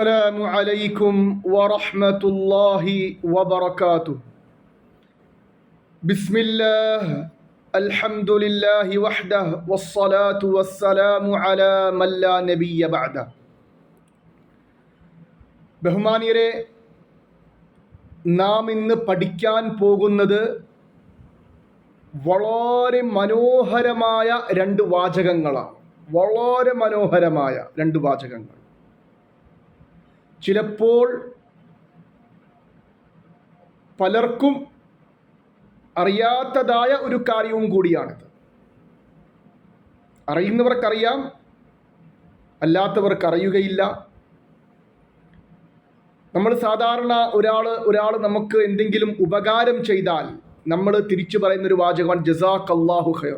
السلام عليكم ورحمة الله وبركاته بسم الله الحمد لله وحده والصلاة والسلام على من لا نبي بعده ബഹുമാനിയരെ നാം ഇന്ന് പഠിക്കാൻ പോകുന്നത് വളരെ മനോഹരമായ രണ്ട് വാചകങ്ങളാണ് വളരെ മനോഹരമായ രണ്ട് വാചകങ്ങൾ ചിലപ്പോൾ പലർക്കും അറിയാത്തതായ ഒരു കാര്യവും കൂടിയാണിത്. അറിയുന്നവർക്കറിയാം അല്ലാത്തവർക്ക് അറിയുകയില്ല നമ്മൾ സാധാരണ ഒരാൾ ഒരാൾ നമുക്ക് എന്തെങ്കിലും ഉപകാരം ചെയ്താൽ നമ്മൾ തിരിച്ചു പറയുന്നൊരു വാചകമാണ് ജസാഖ് അള്ളാഹു ഖൈറ.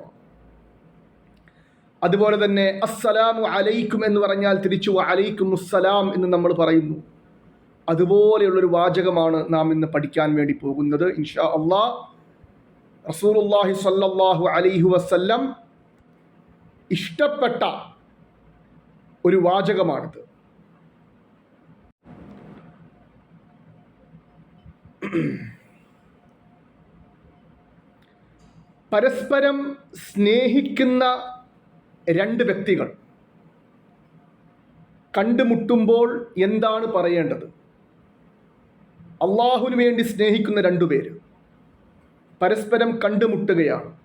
അതുപോലെ തന്നെ അസ്സലാമു അലൈക്കും എന്ന് പറഞ്ഞാൽ തിരിച്ചു അലൈക്കും അസ്സലാം എന്ന് നമ്മൾ പറയുന്നു. അതുപോലെയുള്ളൊരു വാചകമാണ് നാം ഇന്ന് പഠിക്കാൻ വേണ്ടി പോകുന്നത്. ഇൻഷാ അള്ളാ റസൂലുല്ലാഹി സല്ലാഹു അലൈഹു വസ്ല്ലം ഇഷ്ടപ്പെട്ട ഒരു വാചകമാണിത്. പരസ്പരം സ്നേഹിക്കുന്ന രണ്ട് വ്യക്തികൾ. കണ്ടുമുട്ടുമ്പോൾ എന്താണ് പറയേണ്ടത്? അള്ളാഹുവിന് വേണ്ടി സ്നേഹിക്കുന്ന രണ്ടുപേര് പരസ്പരം കണ്ടുമുട്ടുകയാണ്.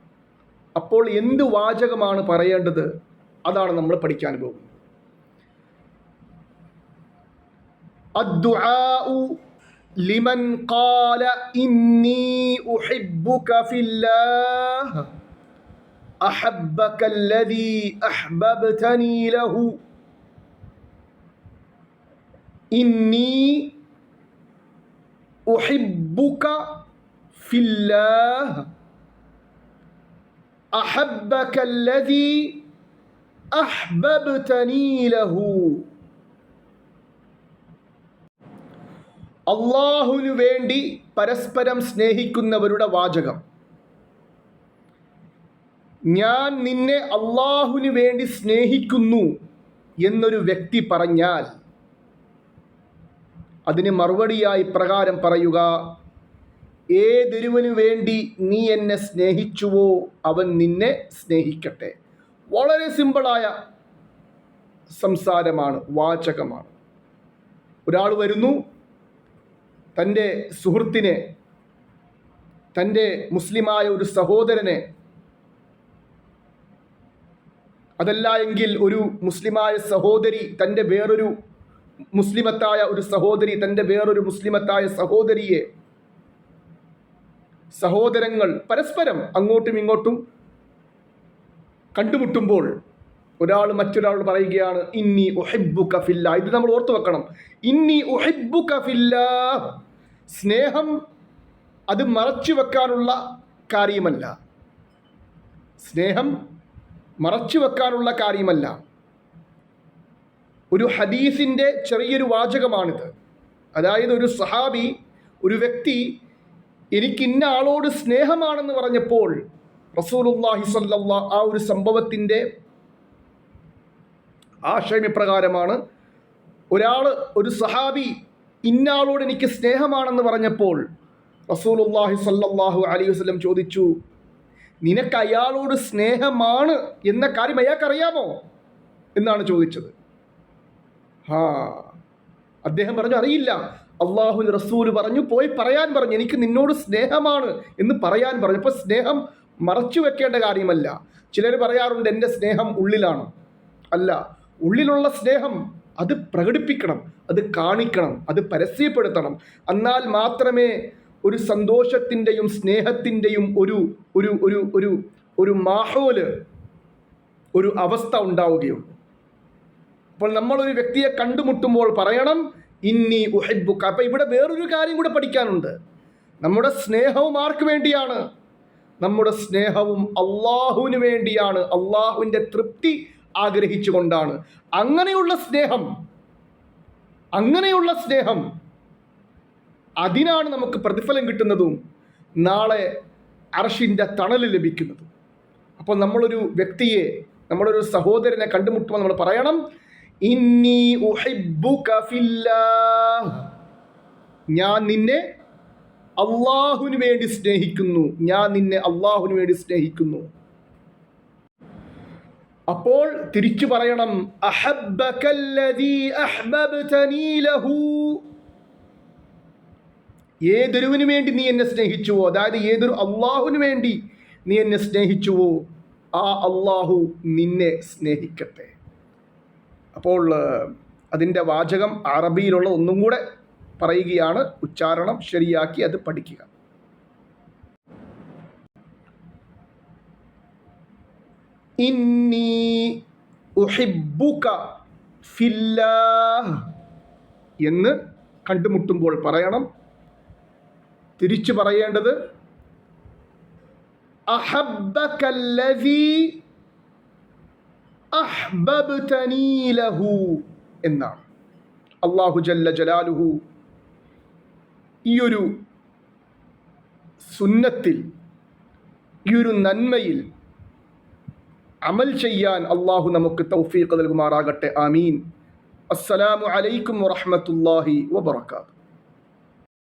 അപ്പോൾ എന്ത് വാചകമാണ് പറയേണ്ടത്? അതാണ് നമ്മൾ പഠിക്കാൻ പോകുന്നത്. ലിമൻ ഇന്നി ഉഹിബ്ബുക ഫില്ലാഹ്. أحبك الذي أحببتني له إني أحبك في الله أحبك الذي أحببتني له അള്ളാഹുവിനു വേണ്ടി പരസ്പരം സ്നേഹിക്കുന്നവരുടെ വാചകം ഞാൻ നിന്നെ അള്ളാഹുവിന് വേണ്ടി സ്നേഹിക്കുന്നു എന്നൊരു വ്യക്തി പറഞ്ഞാൽ അതിന് മറുപടിയായി പ്രകാരം പറയുക ഏതൊരുവനു വേണ്ടി നീ എന്നെ സ്നേഹിച്ചുവോ അവൻ നിന്നെ സ്നേഹിക്കട്ടെ. വളരെ സിമ്പിളായ സംസാരമാണ് വാചകമാണ്. ഒരാൾ വരുന്നു തന്റെ സുഹൃത്തിനെ തന്റെ മുസ്ലിമായ ഒരു സഹോദരനെ അതല്ല എങ്കിൽ ഒരു മുസ്ലിമായ സഹോദരി തന്റെ വേറൊരു മുസ്ലിമത്തായ ഒരു സഹോദരി തന്റെ വേറൊരു മുസ്ലിമത്തായ സഹോദരിയെ സഹോദരങ്ങൾ പരസ്പരം അങ്ങോട്ടും ഇങ്ങോട്ടും കണ്ടുമുട്ടുമ്പോൾ ഒരാൾ മറ്റൊരാൾ പറയുകയാണ് ഇന്നി ഒഹിബു കഫില്ല ഇത് നമ്മൾ ഓർത്തു വെക്കണം. ഇന്നി ഒഹിബു കഫില്ല സ്നേഹം അത് മറച്ചു വെക്കാനുള്ള കാര്യമല്ല. സ്നേഹം മറച്ചു വെക്കാനുള്ള കാര്യമല്ല. ഒരു ഹദീസിന്റെ ചെറിയൊരു വാചകമാണിത്. അതായത് ഒരു സഹാബി ഒരു വ്യക്തി എനിക്ക് ഇന്ന ആളോട് സ്നേഹമാണെന്ന് പറഞ്ഞപ്പോൾ റസൂലുല്ലാഹി സല്ല ആ ഒരു സംഭവത്തിന്റെ ആശയപ്രകാരമാണ് ഒരാൾ ഒരു സഹാബി ഇന്നാളോട് എനിക്ക് സ്നേഹമാണെന്ന് പറഞ്ഞപ്പോൾ റസൂലുല്ലാഹി സല്ലല്ലാഹു അലൈഹി ചോദിച്ചു നിനക്ക് അയാളോട് സ്നേഹമാണ് എന്ന കാര്യം അയാൾക്കറിയാമോ? എന്നാണ് ചോദിച്ചത്. ഹാ അദ്ദേഹം പറഞ്ഞു അറിയില്ല. അള്ളാഹു റസൂൽ പറഞ്ഞു പോയി പറയാൻ പറഞ്ഞു. എനിക്ക് നിന്നോട് സ്നേഹമാണ് എന്ന് പറയാൻ പറഞ്ഞു. അപ്പോൾ സ്നേഹം മറച്ചു വെക്കേണ്ട കാര്യമല്ല. ചിലർ പറയാറുണ്ട് എന്റെ സ്നേഹം ഉള്ളിലാണ്. അല്ല ഉള്ളിലുള്ള സ്നേഹം അത് പ്രകടിപ്പിക്കണം അത് കാണിക്കണം അത് പരസ്യപ്പെടുത്തണം. എന്നാൽ മാത്രമേ ഒരു സന്തോഷത്തിന്റെയും സ്നേഹത്തിന്റെയും ഒരു ഒരു ഒരു ഒരു ഒരു മാഹോൽ ഒരു അവസ്ഥ ഉണ്ടാവുകയുള്ളൂ. അപ്പോൾ നമ്മളൊരു വ്യക്തിയെ കണ്ടുമുട്ടുമ്പോൾ പറയണം ഇന്നി ഉഹബുക്ക് അപ്പം ഇവിടെ വേറൊരു കാര്യം കൂടെ പഠിക്കാനുണ്ട്. നമ്മുടെ സ്നേഹവും ആർക്ക് വേണ്ടിയാണ്? നമ്മുടെ സ്നേഹവും അള്ളാഹുവിന് വേണ്ടിയാണ്. അള്ളാഹുവിന്റെ തൃപ്തി ആഗ്രഹിച്ചുകൊണ്ടാണ്. അങ്ങനെയുള്ള സ്നേഹം അങ്ങനെയുള്ള സ്നേഹം അതിനാണ് നമുക്ക് പ്രതിഫലം കിട്ടുന്നതും നാളെ അർഷിന്റെ തണൽ ലഭിക്കുന്നതും. അപ്പോൾ നമ്മളൊരു വ്യക്തിയെ നമ്മളൊരു സഹോദരനെ കണ്ടുമുട്ടുമ്പോൾ നമ്മൾ പറയണം ഇന്നി ഞാൻ നിന്നെ അള്ളാഹുവിന് വേണ്ടി സ്നേഹിക്കുന്നു. ഞാൻ നിന്നെ അള്ളാഹുവിന് വേണ്ടി സ്നേഹിക്കുന്നു. അപ്പോൾ തിരിച്ചു പറയണം അഹബ്ബകല്ലദീ അഹ്ബബ്തനീ ലഹു. ഏതൊരുവിന് വേണ്ടി നീ എന്നെ സ്നേഹിച്ചുവോ? അതായത് ഏതൊരു അള്ളാഹുവിന് വേണ്ടി നീ എന്നെ സ്നേഹിച്ചുവോ? ആ അള്ളാഹു നിന്നെ സ്നേഹിക്കട്ടെ. അപ്പോൾ അതിന്റെ വാചകം അറബിയിലുള്ള ഒന്നും കൂടെ പറയുകയാണ്. ഉച്ചാരണം ശരിയാക്കി അത് പഠിക്കുക. ഇന്നി ഫില്ലാഹ് എന്ന് കണ്ടുമുട്ടുമ്പോൾ പറയണം. തിരിച്ചു പറയേണ്ടത് എന്നാണ്. അള്ളാഹു ജല്ല ജലാലുഹു ഈ ഒരു സുന്നത്തിൽ ഈ ഒരു നന്മയിൽ അമൽ ചെയ്യാൻ അള്ളാഹു നമുക്ക് തൗഫീഖ് നൽകുമാറാകട്ടെ. ആമീൻ. അസ്സലാമു അലൈക്കും വറഹമത്തല്ലാഹി വബറകാതുഹു.